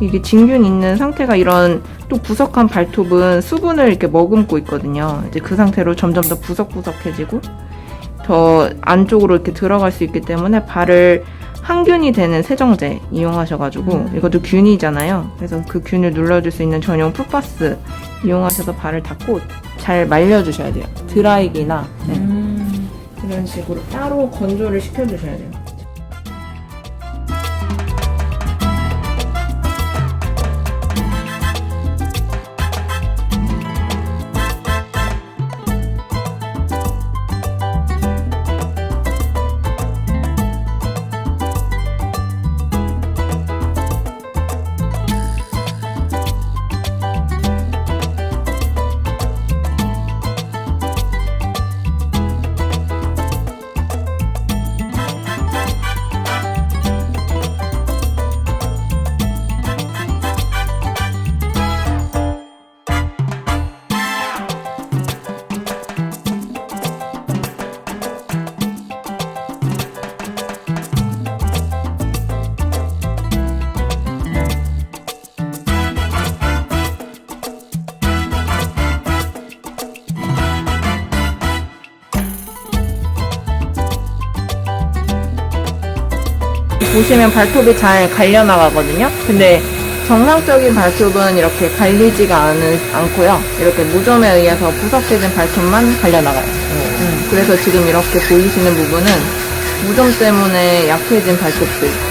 이게 진균 있는 상태가 이런 또 부석한 발톱은 수분을 이렇게 머금고 있거든요. 이제 그 상태로 점점 더 부석부석해지고 더 안쪽으로 이렇게 들어갈 수 있기 때문에 발을 항균이 되는 세정제 이용하셔가지고 음. 이것도 균이잖아요. 그래서 그 균을 눌러줄 수 있는 전용 푸파스 이용하셔서 발을 닦고 잘 말려주셔야 돼요. 드라이기나 네. 음. 이런 식으로 따로 건조를 시켜주셔야 돼요. 보시면 발톱이 잘 갈려 나가거든요. 근데 정상적인 발톱은 이렇게 갈리지가 않은, 않고요. 이렇게 무좀에 의해서 부석해진 발톱만 갈려 나가요. 음, 그래서 지금 이렇게 보이시는 부분은 무좀 때문에 약해진 발톱들